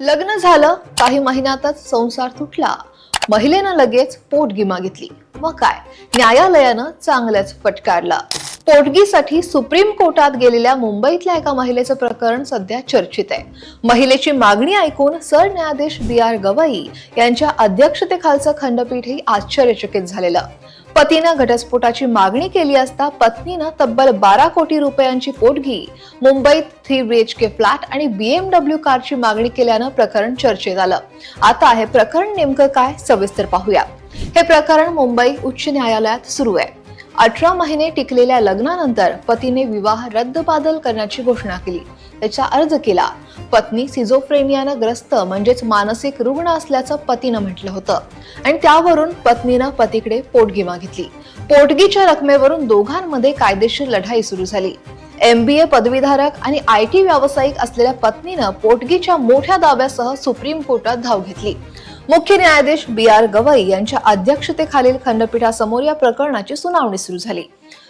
लग्न झालं काही महिन्यातच संसार तुटला. महिलेनं लगेच पोटगी मागितली मग काय? न्यायालयानं चांगलंच फटकारला. पोटगीसाठी सुप्रीम कोर्टात गेलेल्या मुंबईतल्या एका महिलेचं प्रकरण सध्या चर्चित आहे. महिलेची मागणी ऐकून सरन्यायाधीश बी आर गवई यांच्या अध्यक्षतेखालचं खंडपीठही आश्चर्यचकित झालेलं. पतीनं घटस्फोटाची मागणी केली असता पत्नीनं तब्बल बारा कोटी रुपयांची पोटगी मुंबईत three B H K flat आणि बीएमडब्ल्यू कारची मागणी केल्यानं प्रकरण चर्चेत आलं. आता हे प्रकरण नेमकं काय? सविस्तर पाहूया. हे प्रकरण मुंबई उच्च न्यायालयात सुरू आहे. अठरा महिने टिकलेल्या लग्नानंतर पतीने विवाह रद्दबादल करण्याची घोषणा केली. त्याचा अर्ज केला. पत्नी सिझोफ्रेनियानं ग्रस्त म्हणजेच मानसिक रुग्ण असल्याचं पतीनं म्हटलं होतं. आणि त्यावरून पत्नीनं पतीकडे पोटगी मागितली. पोटगीच्या रकमेवरून दोघांमध्ये कायदेशीर लढाई सुरू झाली. एमबीए पदवीधारक आणि आय टी व्यावसायिक असलेल्या पत्नीनं पोटगीच्या मोठ्या दाव्यासह सुप्रीम कोर्टात धाव घेतली. मुख्य न्यायाधीश बी आर गवई यांच्या अध्यक्षतेखालील खंडपीठासमोर या प्रकरणाची सुनावणी सुरू झाली.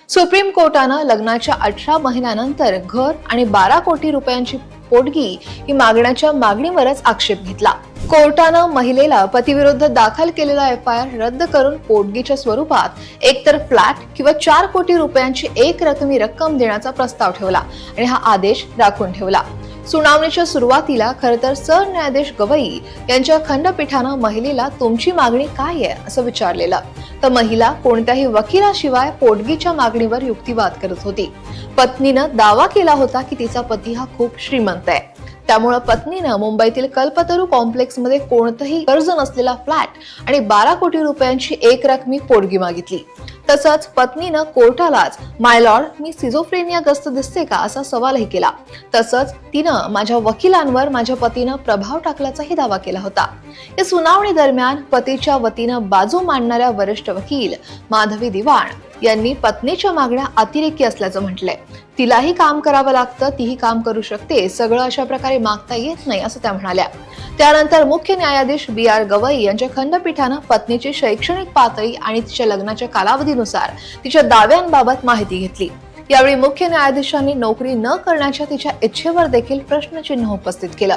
सुप्रीम कोर्टानं लग्नाच्या अठरा महिन्यानंतर घर आणि बारा कोटी रुपयांची पोटगी ही मागण्याच्या मागणीवरच आक्षेप घेतला. कोर्टानं महिलेला पतीविरुद्ध दाखल केलेला एफ आय आर रद्द करून पोटगीच्या स्वरूपात एकतर फ्लॅट किंवा चार कोटी रुपयांची एक रकमी रक्कम देण्याचा प्रस्ताव ठेवला आणि हा आदेश राखून ठेवला. सुनावणीच्या सुरुवातीला खरं तर सरन्यायाधीश गवई यांच्या खंडपीठानं महिलेला तुमची मागणी काय आहे असं विचारलेलं. तर महिला कोणत्याही वकिलाशिवाय पोटगीच्या मागणीवर युक्तिवाद करत होती. पत्नीनं दावा केला होता की तिचा पती हा खूप श्रीमंत आहे. त्यामुळं पत्नीनं मुंबईतील कल्पतरू कॉम्प्लेक्समध्ये कोणतंही कर्ज नसलेला फ्लॅट आणि बारा कोटी रुपयांची एक रकमी पोडगी मागितली. तसंच पत्नीनं कोर्टालाच माय लॉर्ड मी सिझोफ्रेनिया ग्रस्त दिसते का? असा सवालही केला. तसंच तिनं माझ्या वकिलांवर माझ्या पतीनं प्रभाव टाकल्याचाही दावा केला होता. या सुनावणी दरम्यान पतीच्या वतीनं बाजू मांडणाऱ्या वरिष्ठ वकील माधवी दिवाण यांनी पत्नीच्या मागण्या अतिरेकी असल्याचं म्हटलंय. तिलाही काम करावं लागतं तीही काम करू शकते सगळं अशा प्रकारे मागता येत नाही असं त्या म्हणाल्या. त्यानंतर मुख्य न्यायाधीश बी आर गवई यांच्या खंडपीठानं पत्नीची शैक्षणिक पातळी आणि तिच्या लग्नाच्या कालावधीनुसार तिच्या दाव्यांबाबत माहिती घेतली. यावेळी मुख्य न्यायाधीशांनी नोकरी न करण्याच्या तिच्या इच्छेवर देखील प्रश्नचिन्ह उपस्थित केलं.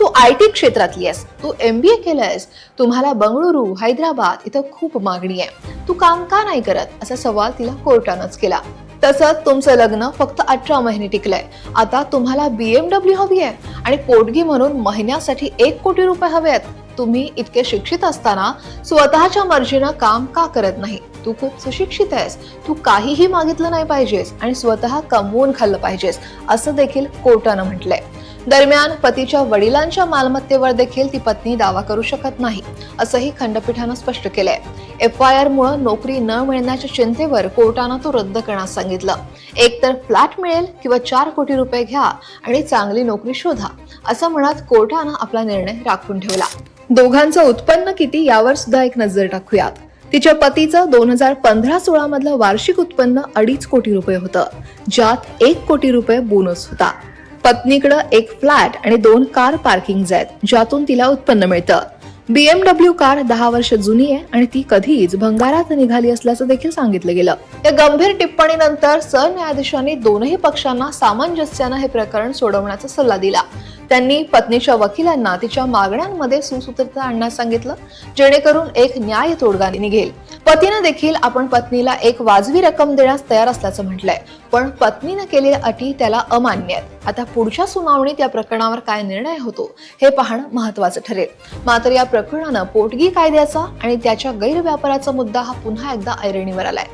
तू आय टी क्षेत्रातली आहेस तू एम बी ए केलंयस तुम्हाला बंगळुरू हैदराबाद इथं खूप मागणी आहे. तू काम का नाही करत? असा सवाल तिला कोर्टानंच केला. तसंच तुमचं लग्न फक्त अठरा महिने टिकलंय. आता तुम्हाला बीएमडब्ल्यू हवी आहे आणि पोटगी म्हणून महिन्यासाठी एक कोटी रुपये हवे आहेत तुम्ही इतके शिक्षित असताना स्वतःच्या मर्जीनं काम का करत नाही? तू खूप सुशिक्षित आहेस. तू काहीही मागितलं नाही पाहिजेस आणि स्वतः कमवून खाल्लं पाहिजेस असं देखील कोर्टानं म्हटलंय. दरम्यान पतीच्या वडिलांच्या मालमत्तेवर देखील ती पत्नी दावा करू शकत नाही असंही खंडपीठानं स्पष्ट केलंय. एफ आय आर मुळे नोकरी न मिळण्याच्या चिंतेवर कोर्टानं तो रद्द करण्यास सांगितलं. एकतर फ्लॅट मिळेल किंवा चार कोटी रुपये घ्या आणि चांगली नोकरी शोधा असं म्हणत कोर्टानं आपला निर्णय राखून ठेवला. दोघांचं उत्पन्न किती यावर सुद्धा एक नजर टाकूयात. तिच्या पतीचं दोन हजार पंधरा सोळा मधलं वार्षिक उत्पन्न अडीच कोटी रुपये होतं ज्यात एक कोटी रुपये बोनस होता. पत्नीकडं एक फ्लॅट आणि दोन कार पार्किंग आहेत ज्यातून तिला उत्पन्न मिळतं. बीएमडब्ल्यू कार दहा वर्ष जुनी आहे आणि ती कधीच भंगारात निघाली असल्याचं देखील सांगितलं गेलं. या गंभीर टिप्पणीनंतर सरन्यायाधीशांनी दोनही पक्षांना सामंजस्यानं हे प्रकरण सोडवण्याचा सल्ला दिला. त्यांनी पत्नीच्या वकिलांना तिच्या मागण्यांमध्ये सुसूत्रता आणण्यास सांगितलं जेणेकरून एक न्याय तोडगा निघेल. पतीनं देखील आपण पत्नीला एक वाजवी रक्कम देण्यास तयार असल्याचं म्हटलंय पण पत्नीनं केलेल्या अटी त्याला अमान्य आहेत. आता पुढच्या सुनावणीत या प्रकरणावर काय निर्णय होतो हे पाहणं महत्वाचं ठरेल. मात्र या प्रकरणानं पोटगी कायद्याचा आणि त्याच्या गैरव्यापाराचा मुद्दा हा पुन्हा एकदा ऐरणीवर आलाय.